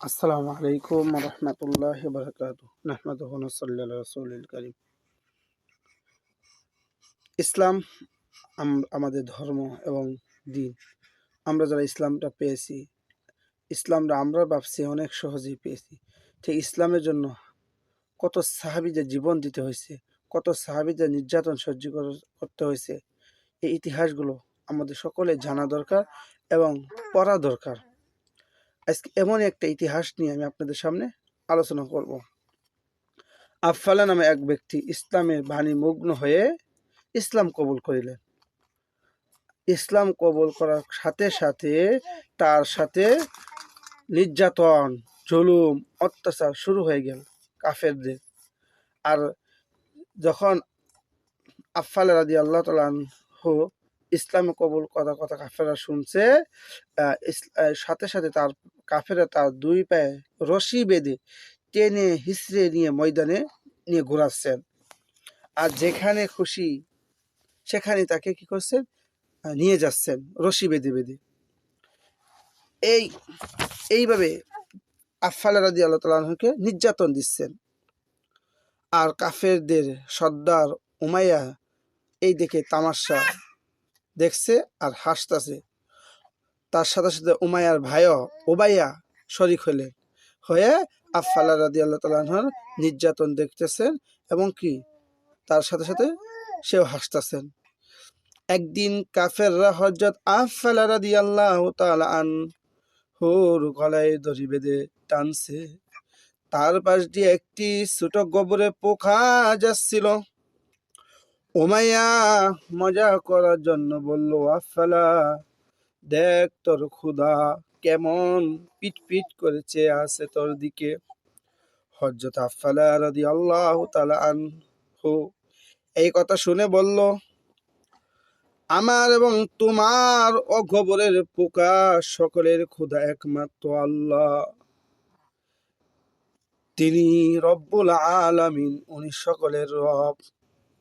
আসসালামু আলাইকুম রহমতুল্লাহ বরকাত নাহমাদ সাল্লাহ রসুল করিম। ইসলাম আম- আমাদের ধর্ম এবং দিন। আমরা যারা ইসলামটা পেয়েছি, ইসলামটা আমরা ভাবছি অনেক সহজেই পেয়েছি। ঠিক ইসলামের জন্য কত সাহাবিদের জীবন দিতে হয়েছে, কত সাহাবিদের নির্যাতন সহ্য করতে হয়েছে। এই ইতিহাসগুলো আমাদের সকলে জানা দরকার এবং পড়া দরকার। আজকে এমন একটা ইতিহাস নিয়ে আমি আপনাদের সামনে আলোচনা করব। আফফালা নামে এক ব্যক্তি ইসলামের বাণী মগ্ন হয়ে ইসলাম কবুল করিলেন। ইসলাম কবুল করার সাথে সাথে তার সাথে নির্যাতন, জুলুম, অত্যাচার শুরু হয়ে গেল কাফেরদের। আর যখন আফফাল রাদি আল্লাহ হো ইসলামে কবুল কথা কথা কাফেরা শুনছে সাথে সাথে তার কাফেরা তার দুই পায়ে রশি বেঁধে টেনে হিসড়ে নিয়ে ময়দানে নিয়ে ঘোরাচ্ছেন। আর যেখানে খুশি সেখানে তাকে কি করছেন? নিয়ে যাচ্ছেন রশি বেঁধে বেঁধে। এই, এইভাবে আফাল রাদি আল্লাহ তালকে নির্যাতন দিচ্ছেন। আর কাফেরদের সর্দার উমাইয়া এই দেখে তামাশা দেখছে আর হাসতাছে। তার সাথে সাথে উমাইয়ার ভাইও ওবাইয়া শরিক হলেন হয়ে আফালা রাদি আল্লাহ তালাহর নির্যাতন দেখতেছেন এবং কি? তার সাথে সাথে সেও হাসতেছেন। একদিন কাফেররা হজরত আফালা রাদি আল্লাহ আন হুর গলায় দড়ি বেঁধে টানছে। তার পাশ দিয়ে একটি ছোট গোবরে পোকা যাচ্ছিল। ওমাইয়া মজা করার জন্য বলল, আফালা, দেখ তোর ক্ষুধা কেমন পিট পিট করে চেয়ে আছে তোর দিকে। হজরত আফালা রাদি আল্লাহ তালা আনহু এই কথা শুনে বলল, আমার এবং তোমার অগবরের পোকা সকলের ক্ষুধা একমাত্র আল্লাহ। তিনি রব্বুল আলামিন, উনি সকলের রব।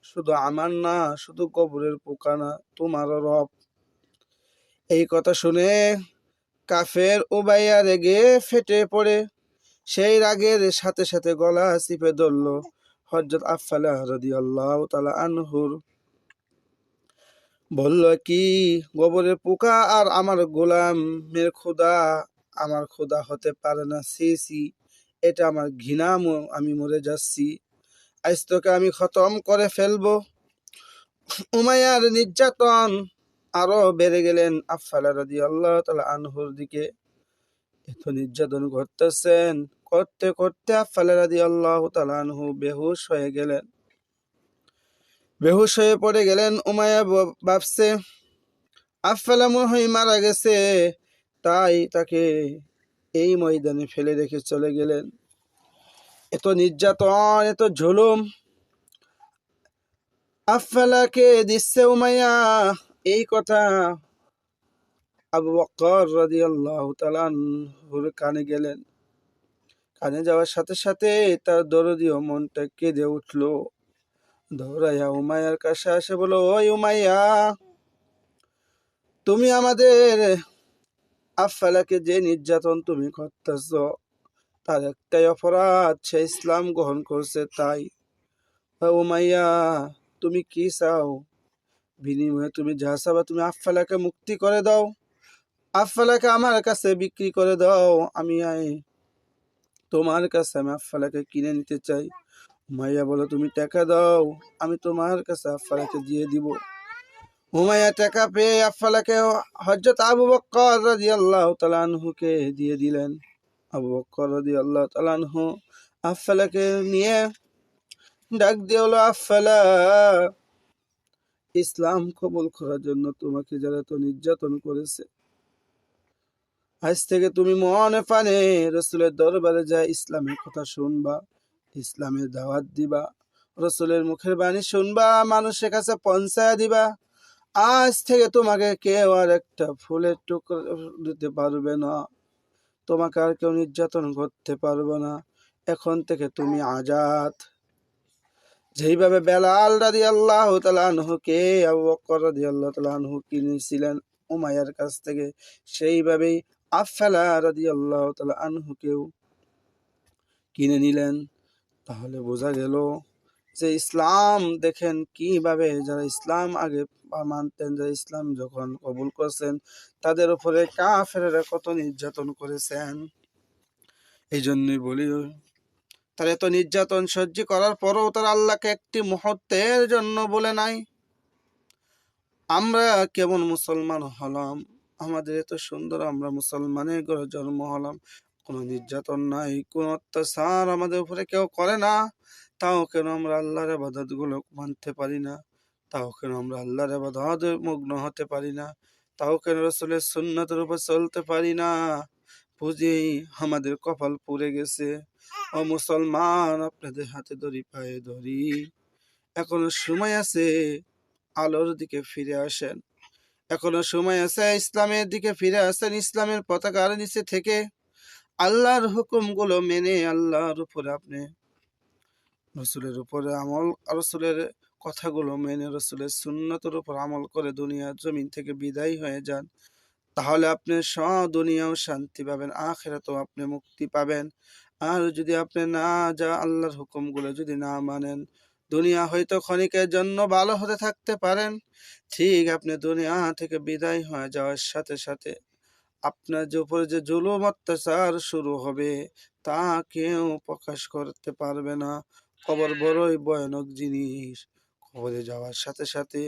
শুধু আমার না, শুধু কবরের পোকা না, তোমারও রব। এই কথা শুনে কাফের উবাইয়া রেগে ফেটে পড়ে। সেই রাগের সাথে সাথে গলা চিপে ধরল হজরত আফালা রদি আল্লাহ তালা আনহুর। বলল, কি গোবরের পোকা আর আমার গোলামের খোদা আমার খোদা হতে পারে না সি এটা আমার ঘৃণা, আমি মরে যাচ্ছি। আজ তোকে আমি খতম করে ফেলব। উমাইয়ার নির্যাতন আরও বেড়ে গেলেন। আফালা রাদি আল্লাহ তালা আনহুর দিকে এত নির্যাতন করতেছেন করতে করতে আফালা রাদি আল্লাহ তালা আনহু বেহুশ হয়ে গেলেন। বেহুশ হয়ে পড়ে গেলেন উমায়া ভাবছে আফালা মনে মারা গেছে, তাই তাকে এই ময়দানে ফেলে রেখে চলে গেলেন। এত নির্যাতন, এত ঝুলুম আফালাকে দিচ্ছে উমাইয়া, এই কথা আবু বকর রাদিয়াল্লাহু তাআলা আনহুর কানে গেলেন। কানে যাওয়ার সাথে সাথে তার দরদীয় মনটা কেঁদে উঠল। দৌড়াইয়া উমাইয়ার কাছে আসে বলো ওই উমাইয়া, তুমি আমাদের আফালাকে যে নির্যাতন তুমি করতেছ তার একটাই অপরাধ, সে ইসলাম গ্রহণ করছে তাই। ও উমাইয়া তুমি কি চাও? বিনিময়ে তুমি যা চাবা তুমি আফালাকে মুক্তি করে দাও। আফালাকে আমার কাছে বিক্রি করে দাও। আমি আই, তোমার কাছে আমি আফালাকে কিনে নিতে চাই। উমাইয়া বলো, তুমি টাকা দাও, আমি তোমার কাছে আফালাকে দিয়ে দিব। হুমাইয়া টাকা পেয়ে আফালাকে হজরত আবু বক্কর রাদিয়াল্লাহু তাআলা আনহুকে দিয়ে দিলেন। আবু বক্কর রাদিয়াল্লাহু তাআলা আনহু আফালাকে নিয়ে ডাক দিয়ে হলো আফালা ইসলাম কবুল করার জন্য তোমাকে যারা তো নির্যাতন করেছে, আজ থেকে তুমি মনে পানে রসুলের দরবারে যায় ইসলামের কথা শুনবা, ইসলামের দাওয়াত দিবা, রসুলের মুখের বাণী শুনবা, মানুষের কাছে পৌঁছায় দিবা, আজ থেকে তোমাকে কেউ আর একটা ফুলের টুকরো দিতে পারবে না। তোমাকে আর কেউ নির্যাতন করতে পারবে না। এখন থেকে তুমি আজাদ। যেইভাবে বেলাল রাদি আল্লাহ তালানহুকে আবু বকর রাদি আল্লাহ তালানহু কিনেছিলেন উমাইয়ার কাছ থেকে, সেইভাবেই আফেলা রাদি আল্লাহ তালা আনহুকেও কিনে নিলেন। তাহলে বোঝা গেল যে ইসলাম দেখেন কীভাবে, যারা ইসলাম আগে মানতেন যারা ইসলাম যখন কবুল করছেন, তাদের উপরে কাফেরেরা কত নির্যাতন করেছেন। এই জন্যই বলি, তারা এত নির্যাতন সহ্য করার পরেও তারা আল্লাহকে একটি মুহূর্তের জন্য বলে নাই। আমরা কেমন মুসলমান হলাম, আমাদের এত সুন্দর আমরা মুসলমানের ঘরে জন্ম হলাম, কোনো নির্যাতন নাই, কোনো অত্যাচার আমাদের উপরে কেউ করে না, তাও কেন আমরা আল্লাহর আবাদতগুলো মানতে পারি না? তাও কেন আমরা আল্লাহর আবাদত মগ্ন হতে পারি না? তাও কেন রসুলের সুন্নতের উপর চলতে পারি না? বুঝি আমাদের কপাল পুড়ে গেছে। ও মুসলমান, আপনাদের হাতে ধরি পায়ে ধরি এখনও সময় আছে আলোর দিকে ফিরে আসেন। এখনও সময় আছে ইসলামের দিকে ফিরে আসেন, ইসলামের পতাকার নিচে থেকে। আল্লাহর হুকুমগুলো মেনে আল্লাহর উপরে আপনি, রসুলের উপরে আমল, রসুলের কথাগুলো মেনে রসুলের সুন্নতর উপর আমল করে দুনিয়ার জমিন থেকে বিদায় হয়ে যান। তাহলে আপনি স দুনিয়াও শান্তি পাবেন, আখেরাতেও আপনি মুক্তি পাবেন। আর যদি আপনি না যা আল্লাহর হুকুমগুলো যদি না মানেন, দুনিয়া হয়তো ক্ষণিকের জন্য ভালো হতে থাকতে পারেন। ঠিক আপনি দুনিয়া থেকে বিদায় হয়ে যাওয়ার সাথে সাথে আপনার যে উপরে যে জুলুম, অত্যাচার শুরু হবে, তা কেউ প্রকাশ করতে পারবে না। কবর বড়ই ভয়ানক জিনিস। কবরে যাওয়ার সাথে সাথে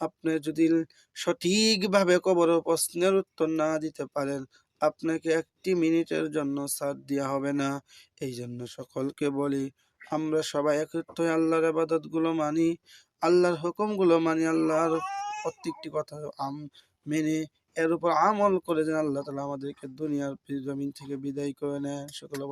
আপনি যদি সঠিকভাবে কবর প্রশ্নের উত্তর না দিতে পারেন, আপনাকে একটি মিনিটের জন্য ছাড় দেওয়া হবে না। এই জন্য সকলকে বলি, আমরা সবাই একত্র আল্লাহর আবাদতগুলো মানি, আল্লাহর হুকুমগুলো মানি, আল্লাহর প্রত্যেকটি কথা আম- মেনে, এর উপর আমল করে যেন আল্লাহ তালা আমাদেরকে দুনিয়ার জমিন থেকে বিদায় করে নেয়। সকলে